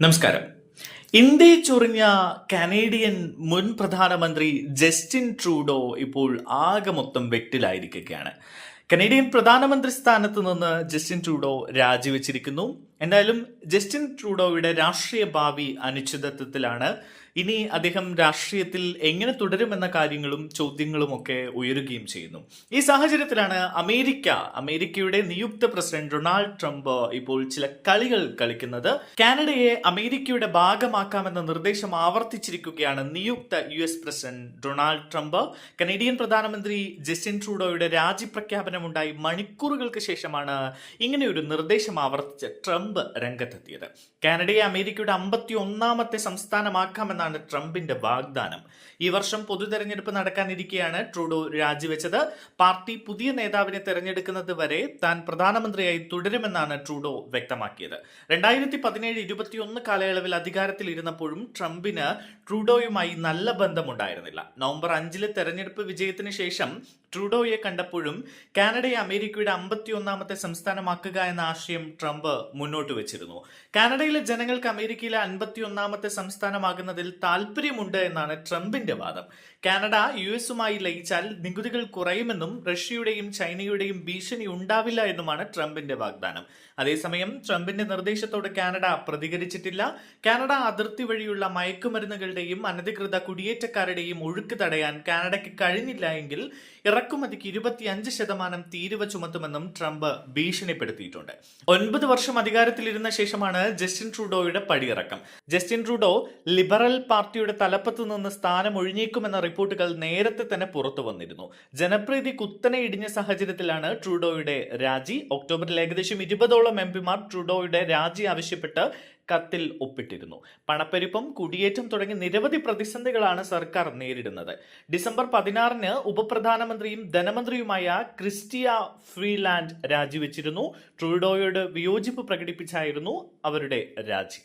നമസ്കാരം. India ചൊറിഞ്ഞ Canadian മുൻ പ്രധാനമന്ത്രി ജസ്റ്റിൻ ട്രൂഡോ ഇപ്പോൾ ആകെ മൊത്തം വെട്ടിലായിരിക്കുകയാണ് കനേഡിയൻ പ്രധാനമന്ത്രി സ്ഥാനത്ത് നിന്ന് ജസ്റ്റിൻ ട്രൂഡോ രാജിവെച്ചിരിക്കുന്നു. എന്തായാലും ജസ്റ്റിൻ ട്രൂഡോയുടെ രാഷ്ട്രീയ ഭാവി അനിശ്ചിതത്വത്തിലാണ്. ഇനി അദ്ദേഹം രാഷ്ട്രീയത്തിൽ എങ്ങനെ തുടരുമെന്ന കാര്യങ്ങളും ചോദ്യങ്ങളും ഒക്കെ ഉയരുകയും ചെയ്യുന്നു. ഈ സാഹചര്യത്തിലാണ് അമേരിക്ക അമേരിക്കയുടെ നിയുക്ത പ്രസിഡന്റ് ഡൊണാൾഡ് ട്രംപ് ഇപ്പോൾ ചില കളികൾ കളിക്കുന്നത്. കാനഡയെ അമേരിക്കയുടെ ഭാഗമാക്കാമെന്ന നിർദ്ദേശം ആവർത്തിച്ചിരിക്കുകയാണ് നിയുക്ത U S president Donald Trump. Canadian പ്രധാനമന്ത്രി ജസ്റ്റിൻ ട്രൂഡോയുടെ രാജിപ്രഖ്യാപനമുണ്ടായി മണിക്കൂറുകൾക്ക് ശേഷമാണ് ഇങ്ങനെയൊരു നിർദ്ദേശം ആവർത്തിച്ച് ട്രംപ് രംഗത്തെത്തിയത്. കാനഡയെ അമേരിക്കയുടെ അമ്പത്തി ഒന്നാമത്തെ സംസ്ഥാനമാക്കാമെന്നാണ് ട്രംപിന്റെ വാഗ്ദാനം. ഈ വർഷം പൊതുതെരഞ്ഞെടുപ്പ് നടക്കാനിരിക്കെയാണ് ട്രൂഡോ രാജിവെച്ചത്. പാർട്ടി പുതിയ നേതാവിനെ തെരഞ്ഞെടുക്കുന്നത് വരെ താൻ പ്രധാനമന്ത്രിയായി തുടരുമെന്നാണ് ട്രൂഡോ വ്യക്തമാക്കിയത്. രണ്ടായിരത്തി പതിനേഴ് ഇരുപത്തിയൊന്ന് കാലയളവിൽ അധികാരത്തിൽ ഇരുന്നപ്പോഴും ട്രംപിന് ട്രൂഡോയുമായി നല്ല ബന്ധമുണ്ടായിരുന്നില്ല. നവംബർ അഞ്ചിലെ തെരഞ്ഞെടുപ്പ് വിജയത്തിന് ശേഷം ട്രൂഡോയെ കണ്ടപ്പോഴും കാനഡയെ അമേരിക്കയുടെ അമ്പത്തിയൊന്നാമത്തെ സംസ്ഥാനമാക്കുക എന്ന ആശയം ട്രംപ് മുന്നോട്ട് വെച്ചിരുന്നു. കാനഡയിലെ ജനങ്ങൾക്ക് അമേരിക്കയിലെ അൻപത്തിയൊന്നാമത്തെ സംസ്ഥാനമാകുന്നതിൽ താല്പര്യമുണ്ട് എന്നാണ് ട്രംപിന്റെ വാദം. കാനഡ യു എസുമായി ലയിച്ചാൽ നികുതികൾ കുറയുമെന്നും റഷ്യയുടെയും ചൈനയുടെയും ഭീഷണി ഉണ്ടാവില്ല എന്നുമാണ് ട്രംപിന്റെ വാഗ്ദാനം. അതേസമയം ട്രംപിന്റെ നിർദ്ദേശത്തോട് കാനഡ പ്രതികരിച്ചിട്ടില്ല. കാനഡ അതിർത്തി വഴിയുള്ള മയക്കുമരുന്നുകളുടെയും അനധികൃത കുടിയേറ്റക്കാരുടെയും ഒഴുക്ക് തടയാൻ കാനഡയ്ക്ക് കഴിഞ്ഞില്ല എങ്കിൽ ഇറക്കുമതിക്ക് ഇരുപത്തിയഞ്ച് ശതമാനം തീരുവ ചുമത്തുമെന്നും ട്രംപ് ഭീഷണിപ്പെടുത്തിയിട്ടുണ്ട്. ഒൻപത് വർഷം അധികാരത്തിലിരുന്ന ശേഷമാണ് ജസ്റ്റിൻ ട്രൂഡോയുടെ പടിയിറക്കം. ജസ്റ്റിൻ ട്രൂഡോ ലിബറൽ പാർട്ടിയുടെ തലപ്പത്ത് നിന്ന് സ്ഥാനം ഒഴിഞ്ഞേക്കുമെന്ന റിപ്പോർട്ടുകൾ നേരത്തെ തന്നെ പുറത്തു വന്നിരുന്നു. ജനപ്രീതി കുത്തനെ ഇടിഞ്ഞ സാഹചര്യത്തിലാണ് ട്രൂഡോയുടെ രാജി. ഒക്ടോബറിൽ ഏകദേശം ഇരുപതോളം എം പിമാർ ട്രൂഡോയുടെ രാജി ആവശ്യപ്പെട്ട് കത്തിൽ ഒപ്പിട്ടിരുന്നു. പണപ്പെരുപ്പം കുടിയേറ്റം തുടങ്ങി നിരവധി പ്രതിസന്ധികളാണ് സർക്കാർ നേരിടുന്നത്. ഡിസംബർ പതിനാറിന് ഉപപ്രധാനമന്ത്രിയും ധനമന്ത്രിയുമായ ക്രിസ്റ്റിയ ഫ്രീലാൻഡ് രാജിവെച്ചിരുന്നു. ട്രൂഡോയോട് വിയോജിപ്പ് പ്രകടിപ്പിച്ചായിരുന്നു അവരുടെ രാജി